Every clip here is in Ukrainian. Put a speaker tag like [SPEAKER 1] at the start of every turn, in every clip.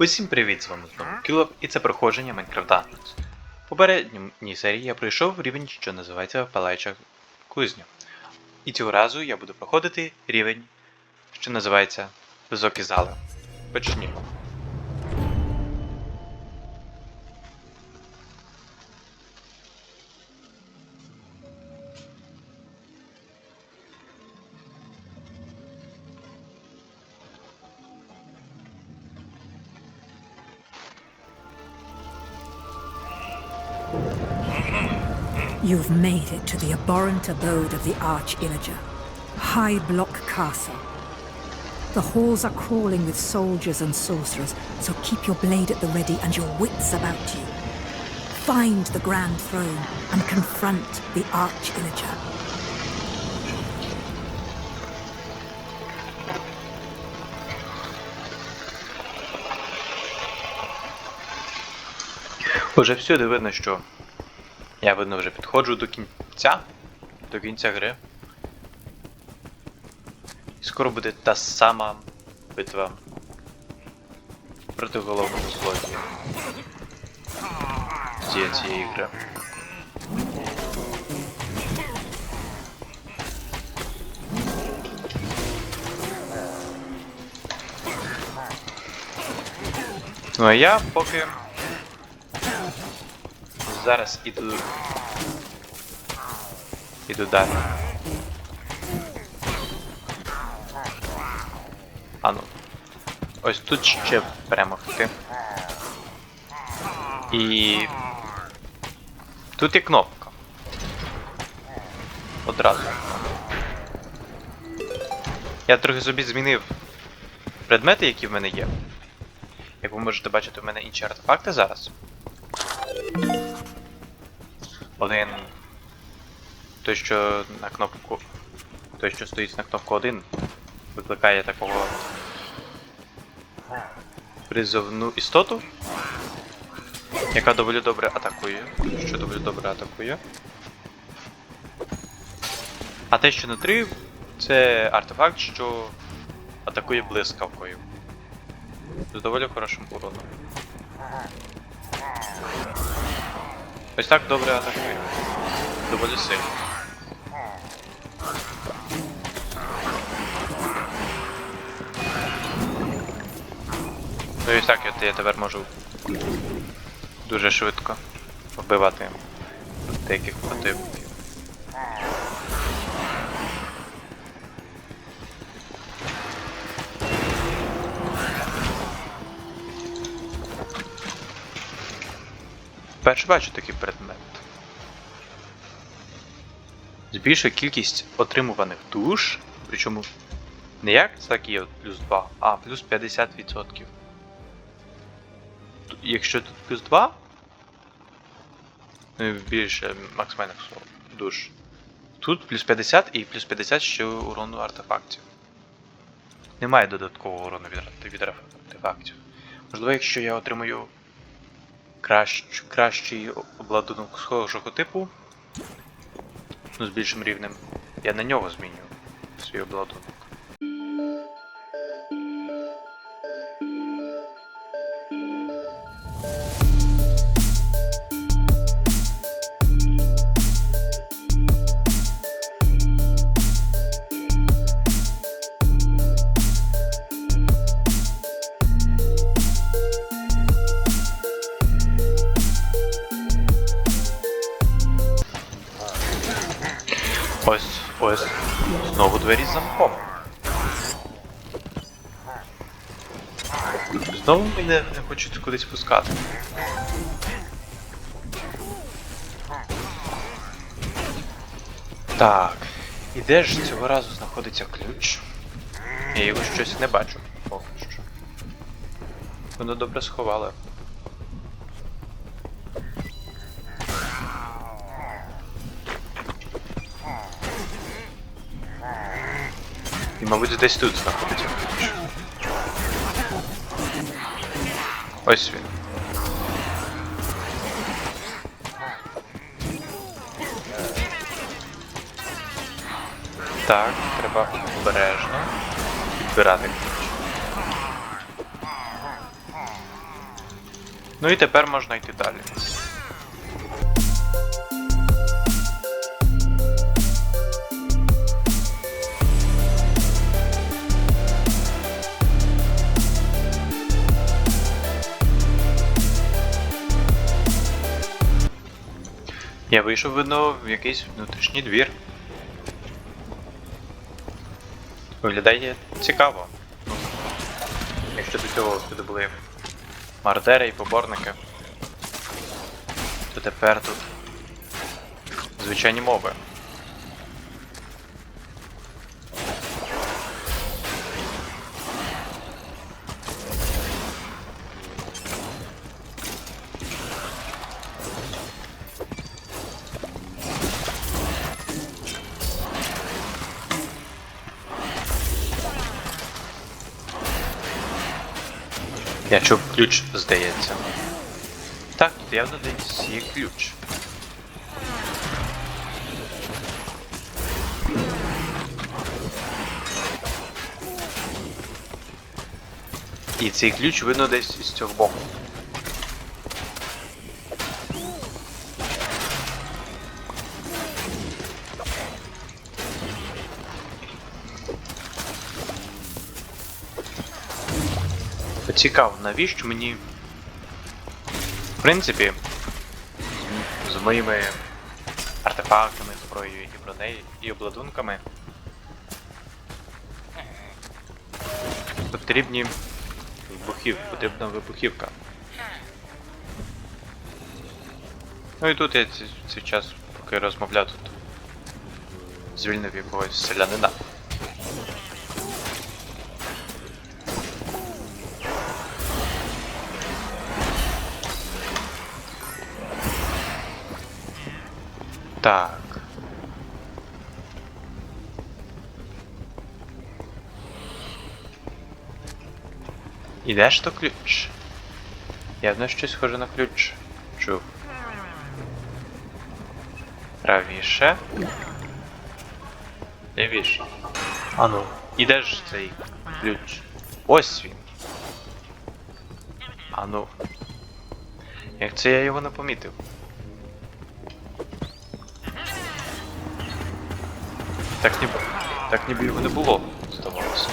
[SPEAKER 1] Усім привіт, з вами знову Кілов, і це проходження Minecraft Dungeons. В попередній серії я пройшов рівень, що називається Палаюча кузня. І цього разу я буду проходити рівень, що називається Високі зали. Почнімо.
[SPEAKER 2] You've made it to the abhorrent abode of the Arch Illager, High Block Castle. The halls are crawling with soldiers and sorcerers, so keep your blade at the ready and your wits about you. Find the Grand Throne and confront the Arch Illager.
[SPEAKER 1] Уже всюди видно, що я видно вже підходжу до кінця, до кінця гри. І скоро буде та сама битва проти головного злодія. з цієї- цієї гри. Ну а я поки зараз іду. Іду далі. А ну. Ось тут ще перемогти. І. Тут є кнопка. Одразу. Я трохи собі змінив предмети, які в мене є. Як ви можете бачити, в мене інші артефакти зараз. Один. Той, що на кнопку. Той, що стоїть на кнопку 1, викликає такого призовну істоту, яка доволі добре атакує. Що доволі добре атакує. А те, що на 3, це артефакт, що атакує блискавкою. З доволі хорошим уроном. Ось так добре атакує. Доволі сильно. Ну і так от я тепер можу дуже швидко вбивати деяких противників. Вперше бачу такий предмет. Збільшує кількість отримуваних душ, причому не як так є плюс 2, а плюс 50%. Якщо тут плюс 2, ну і більше максимальних душ. Тут плюс 50 і плюс 50 ще урону артефактів. Немає додаткового урону від, артефактів. Можливо, якщо я отримую кращ, кращий обладунок схожого типу, ну з більшим рівнем, я на нього зміню свій обладунок. Ось, ось. Знову двері з замком. Знову мене не хочуть кудись пускати. Так. І де ж цього разу знаходиться ключ? Я його щось не бачу поки що. Воно добре сховали. Мабуть, десь тут знаходиться. Ось він. Так, треба обережно підбирати. Ну і тепер можна йти далі. Я вийшов, видно, в якийсь внутрішній двір. Виглядає цікаво. Ну, якщо до цього сюди були мардери і поборники, то тепер тут звичайні мови. Я чув ключ, здається. Так, тут явно десь є ключ. І цей ключ видно десь із цього боку. Цікаво, навіщо мені. В принципі, з- моїми артефактами, зброєю і бронею і обладунками. Потрібні вибухів, потрібна вибухівка. Ну і тут я цей час, поки розмовляв тут, звільнив якогось селянина. Так. І де ж то ключ? Явно щось схоже на ключ. Чув. Правіше. Лівіше. Ану. І де ж цей ключ? Ось він. Ану. Як це я його не помітив? Так ніби. Так ніби його не було, здавалося.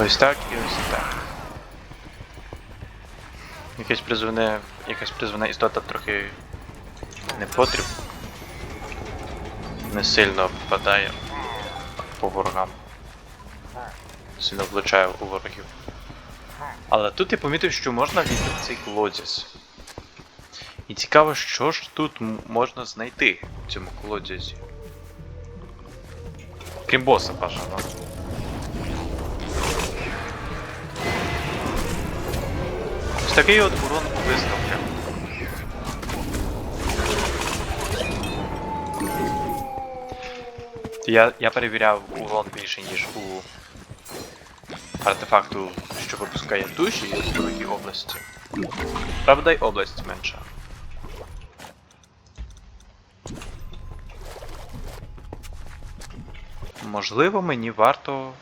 [SPEAKER 1] Ось так і ось так. Якась призване. Якась призвана істота трохи не потріб. Не сильно попадає по ворогам. Сильно влучає у ворогів. Але тут я помітив, що можна війти в цей колодязь. І цікаво, що ж тут можна знайти в цьому колодязі. Крім боса, бажано. Ось такий от урон у виставки. Я, я перевіряв урон більше, ніж у артефакту, що випускає душі у великій області. Правда, й область менша. Можливо, мені варто.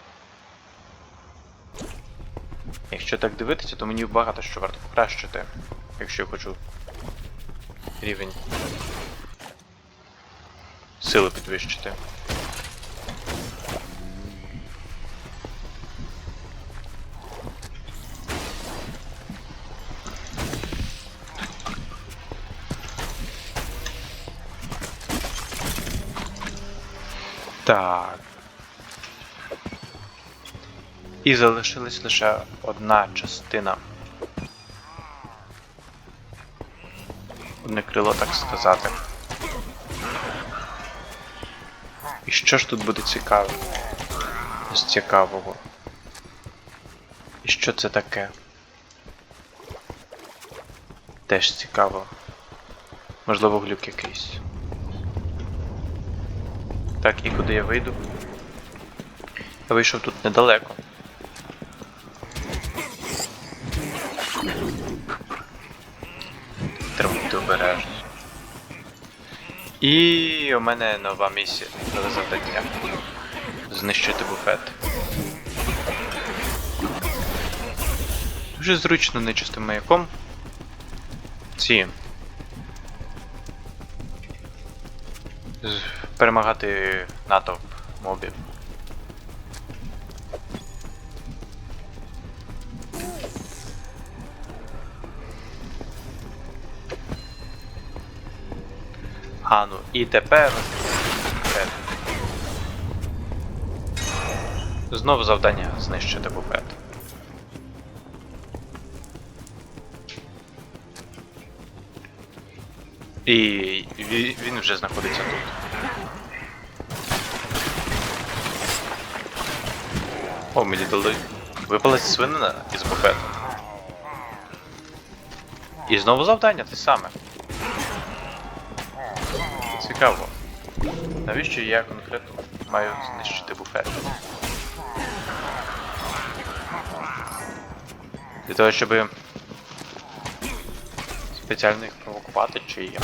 [SPEAKER 1] Якщо так дивитися, то мені багато що варто покращити. Якщо я хочу рівень сили підвищити. Так. І залишилась лише одна частина. Одне крило, так сказати. І що ж тут буде цікаво? З цікавого. І що це таке? Теж цікаво. Можливо, глюк якийсь. Так, і куди я вийду? Я вийшов тут недалеко. Треба бути обережно. І у мене нова місія, нове завдання. Знищити буфет. Дуже зручно нечистим маяком. Ці. Перемагати натовп мобів. А, ну і тепер. Знову завдання знищити буфет. І він вже знаходиться тут. О, мені дали. Випалась свинина із буфету. І знову завдання те саме. Цікаво. Навіщо я конкретно маю знищити буфет? Для того, щоб спеціально їх провокувати, чи як?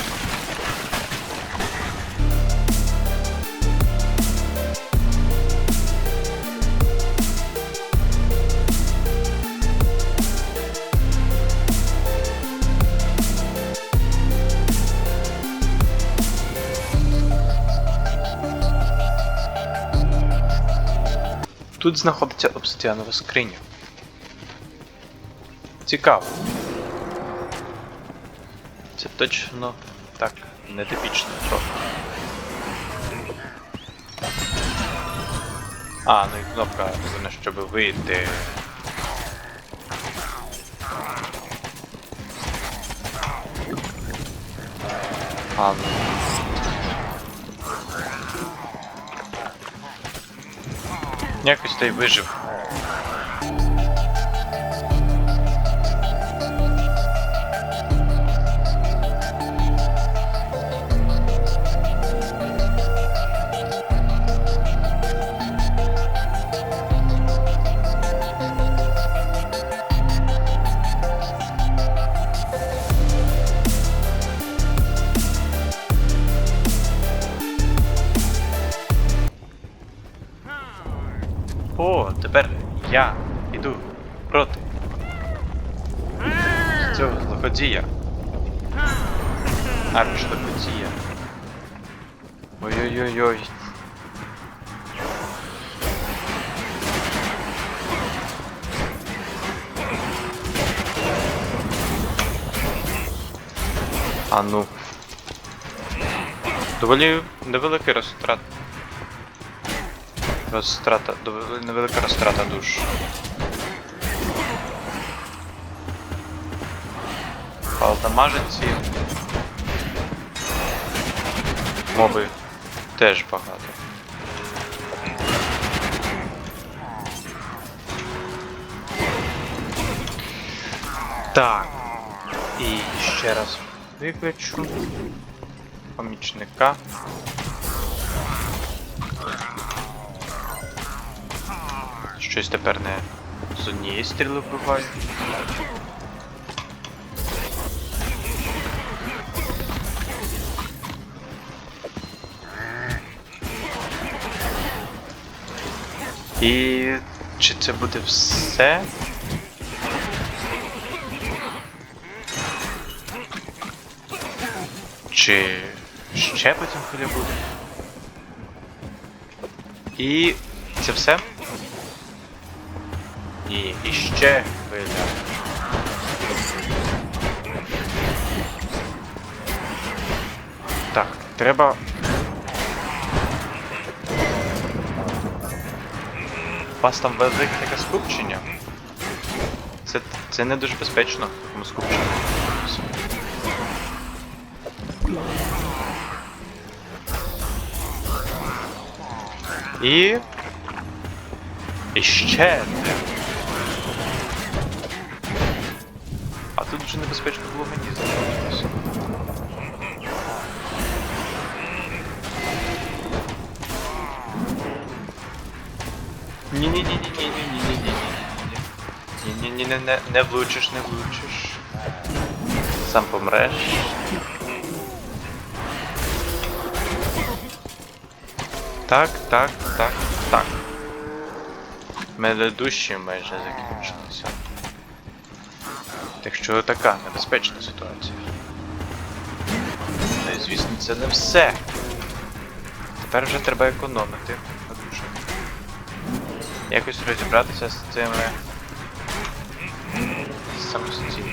[SPEAKER 1] Тут знаходиться обсидіанова скриня. Цікаво. Це точно так нетипічно трохи. А, ну і кнопка зелена, щоб вийти. А, ну. Якось той вижив. О, тепер я іду проти цього злоходія. Арч-злоходія. Ой-ой-ой-ой. А ну. Доволі невеликий розтрат. Розтрата, невелика розтрата душ. Палдамаженці. Моби теж багато. Так. І ще раз виключу помічника. Щось тепер не з однієї стріли вбиваю. І чи це буде все? Чи ще потім хвиля буде? І це все? І ще хвиля. Так, треба. У вас там велике таке скупчення. Це, це не дуже безпечно, в такому скупченні. І. І ще. Ні-ні-ні-ні-ні-ні-ні-ні-ні. Ні-ні-ні, не, не, не влучиш, не влучиш. Сам помреш. Так, так, так, так. Мене душі майже закінчилися. Так що така небезпечна ситуація. І звісно, це не все. Тепер вже треба економити. Якось розібратися з цими самостійно.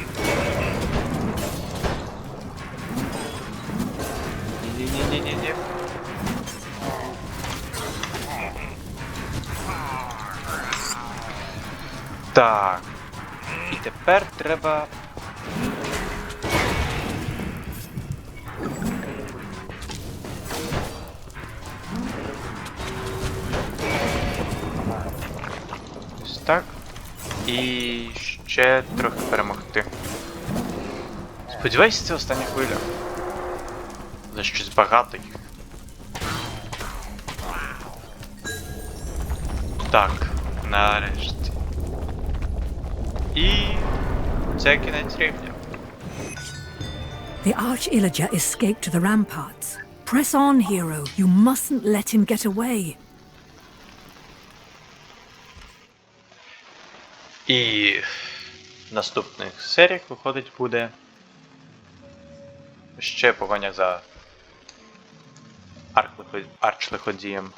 [SPEAKER 1] Ні-ні-ні-ні-ні. Так. І тепер треба. І ще трохи перемогти. Сподіваюся, це остання хвиля. За щось багато їх. Так, нарешті. І це кінець рівня.
[SPEAKER 2] The Arch Illager escaped to the ramparts. Press on, hero. You mustn't let him get away.
[SPEAKER 1] І в наступних серіях виходить буде ще погоня за арчлиходієм.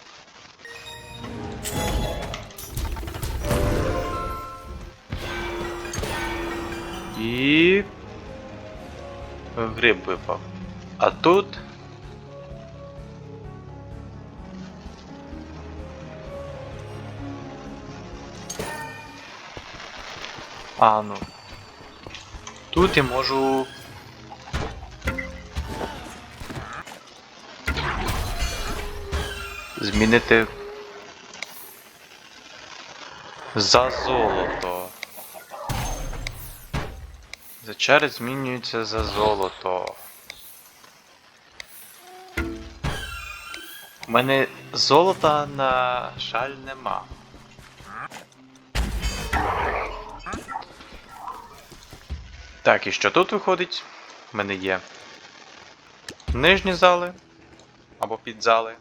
[SPEAKER 1] І гриб випав. А тут. А, ну. Тут я можу. Змінити. За золото. Зачари змінюються за золото. У мене золота, на жаль, нема. Так, і що тут виходить? У мене є нижні зали або підзали.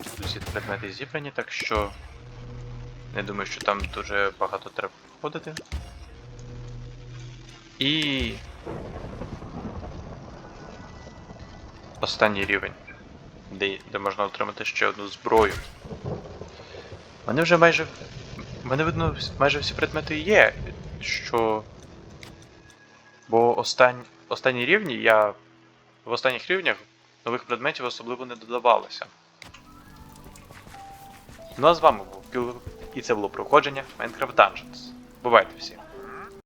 [SPEAKER 1] Всі предмети зібрані, так що не думаю, що там дуже багато треба входити. І. Останній рівень, де, де можна отримати ще одну зброю. Мене вже майже. Мене видно, майже всі предмети є, що. Бо останні, останні рівні я. В останніх рівнях нових предметів особливо не додавалося. Ну а з вами був Кіл, і це було проходження Minecraft Dungeons. Бувайте всі!